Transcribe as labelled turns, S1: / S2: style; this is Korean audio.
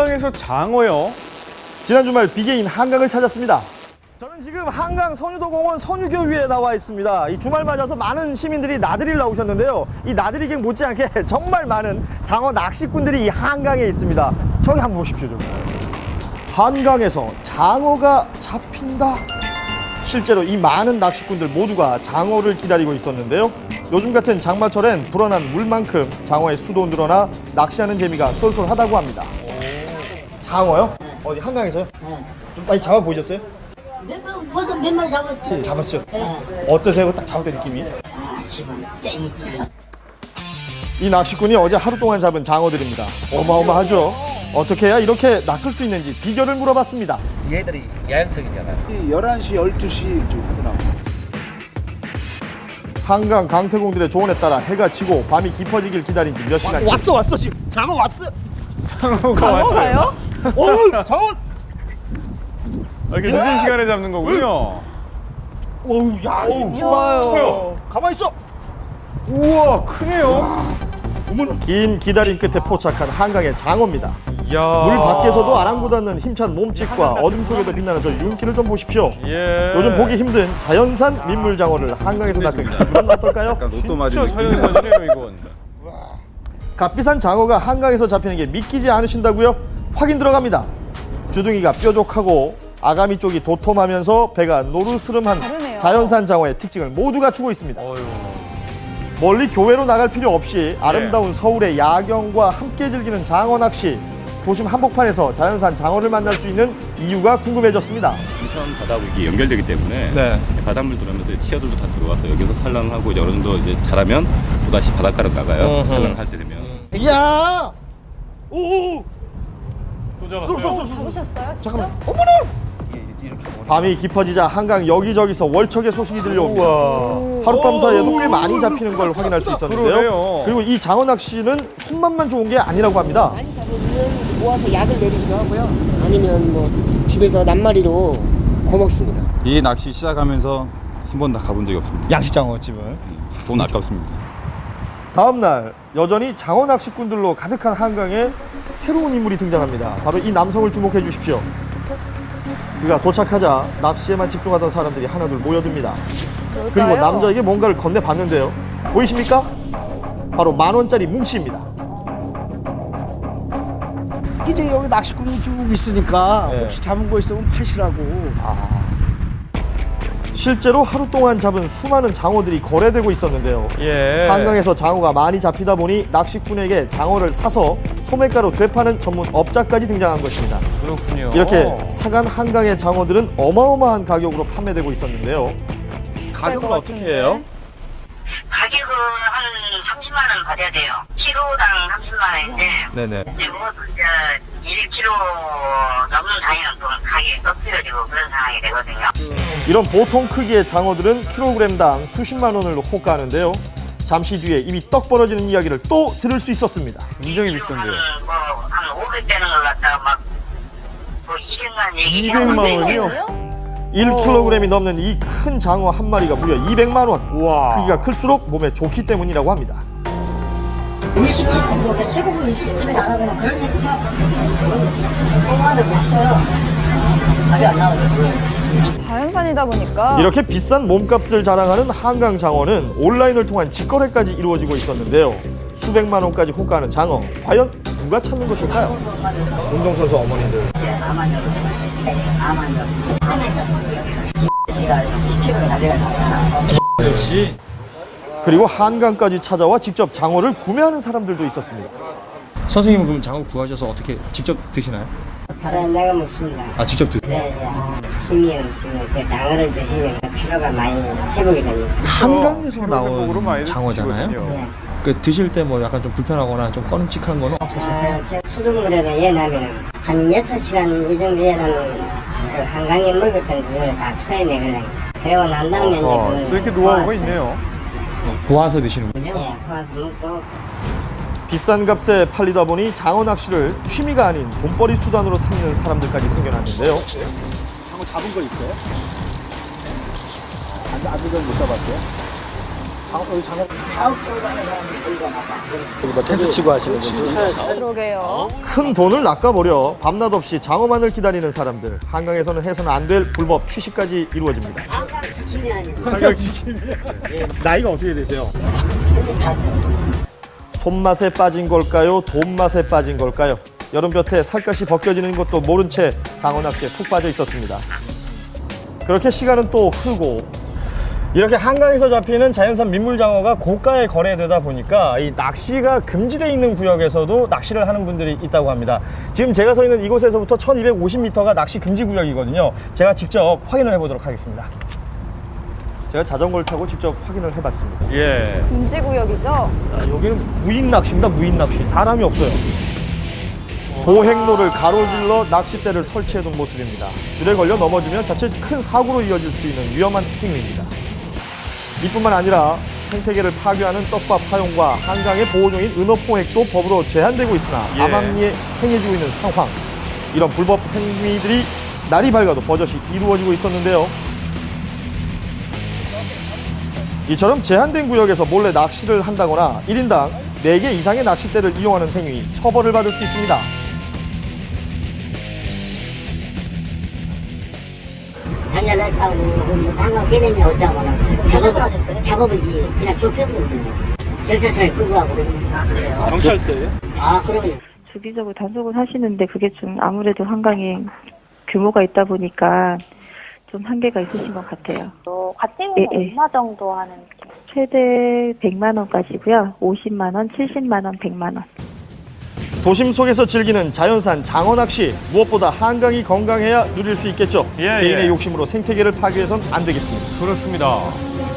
S1: 한강에서 장어요?
S2: 지난 주말 비계인 한강을 찾았습니다. 저는 지금 한강 선유도공원 선유교 위에 나와 있습니다. 이 주말 맞아서 많은 시민들이 나들이를 나오셨는데요. 이 나들이객 못지않게 정말 많은 장어 낚시꾼들이 이 한강에 있습니다. 저기 한번 보십시오. 좀. 한강에서 장어가 잡힌다. 실제로 이 많은 낚시꾼들 모두가 장어를 기다리고 있었는데요. 요즘 같은 장마철엔 불어난 물만큼 장어의 수도 늘어나 낚시하는 재미가 쏠쏠하다고 합니다. 장어요? 어디 한강에서요?
S3: 네.
S2: 좀 많이 잡아 보셨어요?
S3: 몇, 뭐도 몇 마리 잡았지.
S2: 잡았어요.
S3: 네.
S2: 어떠세요? 딱 잡을 때 느낌이?
S3: 아, 기분 짱이지.
S2: 이 낚시꾼이 어제 하루 동안 잡은 장어들입니다. 어마어마하죠? 어떻게 해야 이렇게 낚을 수 있는지 비결을 물어봤습니다.
S4: 얘들이 야행성이잖아.
S5: 11시, 12시 좀 하더라고.
S2: 한강 강태공들의 조언에 따라 해가 지고 밤이 깊어지길 기다린 지 몇 시간. 왔어 왔어 지금 장어 왔어.
S1: 장어가 왔어요?
S2: 오 장어.
S1: 아, 이렇게 늦은 시간에 잡는 거군요.
S2: 오우 야
S1: 커요.
S2: 가만 있어.
S1: 우와, 크네요.
S2: 긴 기다림 끝에 포착한 한강의 장어입니다.
S1: 이야.
S2: 물 밖에서도 아랑곳하는 힘찬 몸짓과 어둠 속에도 빛나는 저 윤기를 좀 보십시오.
S1: 예.
S2: 요즘 보기 힘든 자연산 민물장어를 한강에서 낚은 기분은 어떨까요?
S1: 로또 맞은 진짜 자연산이네요, 이건.
S2: 값비싼 장어가 한강에서 잡히는 게 믿기지 않으신다고요? 확인 들어갑니다. 주둥이가 뾰족하고 아가미 쪽이 도톰하면서 배가 노르스름한 자연산 장어의 특징을 모두 갖추고 있습니다.
S1: 어휴.
S2: 멀리 교외로 나갈 필요 없이 아름다운 서울의 야경과 함께 즐기는 장어 낚시. 도심 한복판에서 자연산 장어를 만날 수 있는 이유가 궁금해졌습니다.
S6: 인천 바다하고 이게 연결되기 때문에
S1: 네.
S6: 바닷물 들어오면서 치어들도 다 들어와서 여기서 산란을 하고 이제 어느 정도 이제 자라면 또 다시 바닷가로 나가요. 산란을 할때 되면.
S2: 이야! 오!
S1: 또 잡았어요.
S7: 잡으셨어요?
S2: 잠깐만. 어머나! 밤이 깊어지자 한강 여기저기서 월척의 소식이 들려옵니다. 하룻밤 사이에도 꽤 많이 잡히는 걸 확인할 수 있었는데요.
S1: 그러네요.
S2: 그리고 이 장어 낚시는 손맛만 좋은 게 아니라고 합니다.
S8: 많이 잡으면 이제 모아서 약을 내리기도 하고요. 아니면 뭐 집에서 낱마리로 거먹습니다.
S9: 이 낚시 시작하면서 한 번도 가본 적이 없습니다.
S2: 양식장어 집은.
S9: 돈 아깝습니다.
S2: 다음 날 여전히 장어 낚시꾼들로 가득한 한강에 새로운 인물이 등장합니다. 바로 이 남성을 주목해 주십시오. 그가 도착하자 낚시에만 집중하던 사람들이 하나둘 모여듭니다. 그리고 남자에게 뭔가를 건네봤는데요. 보이십니까? 바로 만 원짜리 뭉치입니다.
S5: 이제 여기 낚시꾼이 쭉 있으니까
S2: 네.
S5: 혹시 잡은 거 있으면 파시라고.
S2: 실제로 하루 동안 잡은 수많은 장어들이 거래되고 있었는데요.
S1: 예.
S2: 한강에서 장어가 많이 잡히다 보니 낚시꾼에게 장어를 사서 소매가로 되파는 전문 업자까지 등장한 것입니다.
S1: 그렇군요.
S2: 이렇게 사간 한강의 장어들은 어마어마한 가격으로 판매되고 있었는데요. 가격은 어떻게 해요?
S10: 가격은 한 30만 원 받아야 돼요. 키로당 30만 원인데
S2: 네네.
S10: 이제 뭐 이제 1kg 넘는 가격이 꺾여지고 그런 상황이 되거든요.
S2: 이런 보통 크기의 장어들은 킬로그램당 수십만 원을 호가하는데요. 잠시 뒤에 이미 떡 벌어지는 이야기를 또 들을 수 있었습니다.
S1: 굉장히 비싼데요.
S10: 뭐한 500대는 걸 갖다가 막뭐 200만 얘기
S1: 200만
S10: 하는데
S1: 원이요?
S2: 1kg이 넘는 이 큰 장어 한 마리가 무려 200만 원.
S1: 우와.
S2: 크기가 클수록 몸에 좋기 때문이라고 합니다.
S3: 일식집, 뭐, 최고급 일식집에 나가고 막 그런 얘기가 소화를 못 시켜요. 답이 안 나오니까.
S7: 자연산이다 보니까
S2: 이렇게 비싼 몸값을 자랑하는 한강 장어는 온라인을 통한 직거래까지 이루어지고 있었는데요. 수백만 원까지 호가하는 장어. 과연 누가 찾는 것일까요? 운동선수 어머니들.
S3: 씨가 10kg 가져가잖아.
S1: 역시.
S2: 그리고 한강까지 찾아와 직접 장어를 구매하는 사람들도 있었습니다.
S5: 선생님은 그럼 장어 구하셔서 어떻게 직접 드시나요?
S8: 다른 내가 먹습니다.
S5: 아 직접 드세요?
S8: 네, 네. 힘이 없으면 저 장어를 드시면 피로가 많이 회복이 됩니다.
S2: 한강에서
S1: 많이
S5: 나온 장어잖아요.
S1: 드시거든요.
S8: 네.
S5: 그 드실 때 뭐 약간 좀 불편하거나 좀 꺼림칙한 거는
S8: 없으셨어요? 저 수돗물에다 예나면 한 6시간 이 정도 예나면 그 한강에 먹었던 그걸 다 토해내거든요. 그리고 난 다음에 이제
S1: 어,
S8: 그걸
S1: 이렇게 노하우가
S8: 모아서,
S1: 있네요.
S5: 구워서 드시는군요.
S8: 예, 모아서 먹고
S2: 비싼 값에 팔리다 보니 장어 낚시를 취미가 아닌 돈벌이 수단으로 삼는 사람들까지 생겨났는데요.
S5: 장어 잡은 거 있어요? 아직 아직은 못 잡았어요?
S3: 사업 정도 하는 사람들 보이잖아.
S2: 텐트 치고 하시는 분들.
S7: 그러게요.
S2: 큰 돈을 낚아버려 밤낮 없이 장어만을 기다리는 사람들. 한강에서는 해서는 안 될 불법 취식까지 이루어집니다.
S3: 한강 지키면
S2: 한강 지킴이. 나이가 어떻게 되세요? 손맛에 빠진 걸까요? 돈맛에 빠진 걸까요? 여름 볕에 살갗이 벗겨지는 것도 모른 채 장어 낚시에 푹 빠져 있었습니다. 그렇게 시간은 또 흐르고 이렇게 한강에서 잡히는 자연산 민물장어가 고가에 거래되다 보니까 이 낚시가 금지되어 있는 구역에서도 낚시를 하는 분들이 있다고 합니다. 지금 제가 서 있는 이곳에서부터 1250m가 낚시 금지 구역이거든요. 제가 직접 확인을 해보도록 하겠습니다. 제가 자전거를 타고 직접 확인을 해봤습니다.
S1: 예.
S7: 금지구역이죠?
S2: 아, 여기는 무인 낚시입니다. 무인 낚시. 사람이 없어요. 보행로를 가로질러 낚싯대를 설치해둔 모습입니다. 줄에 걸려 넘어지면 자칫 큰 사고로 이어질 수 있는 위험한 행위입니다. 이뿐만 아니라 생태계를 파괴하는 떡밥 사용과 한강의 보호종인 은어포획도 법으로 제한되고 있으나
S1: 예.
S2: 암암리에 행해지고 있는 상황. 이런 불법 행위들이 날이 밝아도 버젓이 이루어지고 있었는데요. 이처럼 제한된 구역에서 몰래 낚시를 한다거나 1인당 4개 이상의 낚싯대를 이용하는 행위 처벌을 받을 수 있습니다.
S3: 작년에 하고 한강 세대면 어쩌고는 작업을 작업을 이제 그냥 쭉 해버리거든요. 결사서에 끄고 하고 그러거든요.
S2: 경찰서예요?
S3: 아 그러군요.
S11: 주기적으로 단속을 하시는데 그게 좀 아무래도 한강에 규모가 있다 보니까 좀 한계가 있으신 것 같아요.
S7: 과태료는
S11: 예, 예.
S7: 얼마 정도 하는
S11: 최대 100만 원까지고요. 50만 원, 70만 원, 100만 원.
S2: 도심 속에서 즐기는 자연산 장어 낚시 무엇보다 한강이 건강해야 누릴 수 있겠죠.
S1: 예,
S2: 개인의
S1: 예.
S2: 욕심으로 생태계를 파괴해선 안 되겠습니다.
S1: 그렇습니다.